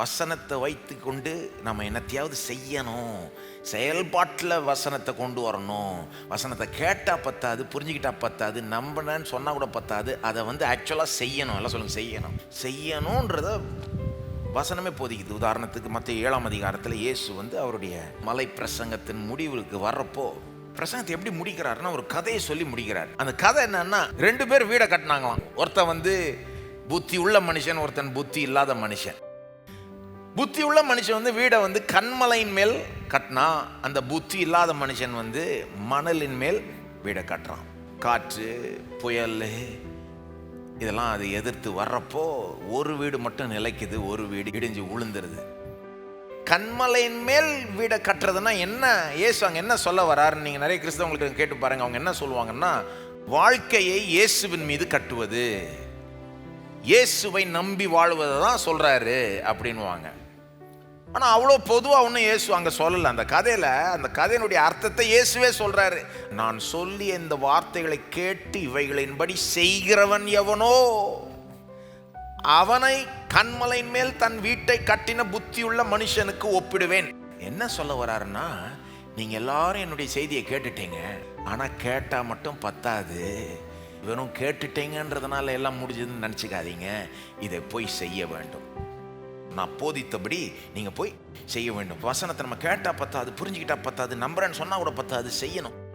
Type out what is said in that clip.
வசனத்தை வைத்து கொண்டு நம்ம என்னத்தையாவது செய்யணும். செயல்பாட்டில் வசனத்தை கொண்டு வரணும். வசனத்தை கேட்டால் பத்தாது புரிஞ்சுக்கிட்டா பத்தாது நம்பினேன்னு சொன்னால் கூட பத்தாது. அதை வந்து ஆக்சுவலாக செய்யணும். எல்லாம் சொல்லுங்கள் செய்யணும். செய்யணுன்றத வசனமே போதிக்குது. உதாரணத்துக்கு மற்ற ஏழாம் அதிகாரத்தில் இயேசு வந்து அவருடைய மலை பிரசங்கத்தின் முடிவுக்கு வர்றப்போ பிரசங்கத்தை எப்படி முடிக்கிறாருன்னா ஒரு கதையை சொல்லி முடிக்கிறார். அந்த கதை என்னன்னா ரெண்டு பேர் வீடை கட்டினாங்களாம். ஒருத்தன் வந்து புத்தி உள்ள மனுஷன் ஒருத்தன் புத்தி இல்லாத மனுஷன். புத்தி உள்ள மனுஷன் வந்து வீடை வந்து கண்மலையின் மேல் கட்டினா அந்த புத்தி இல்லாத மனுஷன் வந்து மணலின் மேல் வீடை கட்டுறான். காற்று புயல் இதெல்லாம் அது எதிர்த்து வர்றப்போ ஒரு வீடு மட்டும் நிலைக்குது ஒரு வீடு இடிஞ்சு உளுந்துருது. கண்மலையின் மேல் வீடை கட்டுறதுன்னா என்ன? இயேசு அங்கே என்ன சொல்ல வராருன்னு நீங்கள் நிறைய கிறிஸ்தவங்களுக்கு கேட்டு பாருங்க அவங்க என்ன சொல்லுவாங்கன்னா வாழ்க்கையை இயேசுவின் மீது கட்டுவது. இயேசுவை நம்பி வாழ்வதை தான் சொல்கிறாரு அப்படின்வாங்க ஆனால் அவ்வளோ பொதுவாக ஒன்றும் இயேசு அங்கே சொல்லலை. அந்த கதையில் அந்த கதையினுடைய அர்த்தத்தை இயேசுவே சொல்கிறாரு நான் சொல்லிய இந்த வார்த்தைகளை கேட்டு இவைகளின்படி செய்கிறவன் எவனோ? அவனை கண்மலையின் மேல் தன் வீட்டை கட்டின புத்தியுள்ள மனுஷனுக்கு ஒப்பிடுவேன். என்ன சொல்ல வராருன்னா நீங்கள் எல்லாரும் என்னுடைய செய்தியை கேட்டுட்டீங்க. ஆனால் கேட்டால் மட்டும் பத்தாது. வெறும் கேட்டுட்டீங்கன்றதுனால எல்லாம் முடிஞ்சதுன்னு நினச்சிக்காதீங்க. இதை போய் செய்ய வேண்டும். நான் போதித்தபடி நீங்கள் போய் செய்ய வேண்டும். வசனத்தை நம்ம கேட்டால் பத்தாது புரிஞ்சுக்கிட்டா பத்தாது நம்புறேன்னு சொன்னால் கூட பத்தாது செய்யணும்.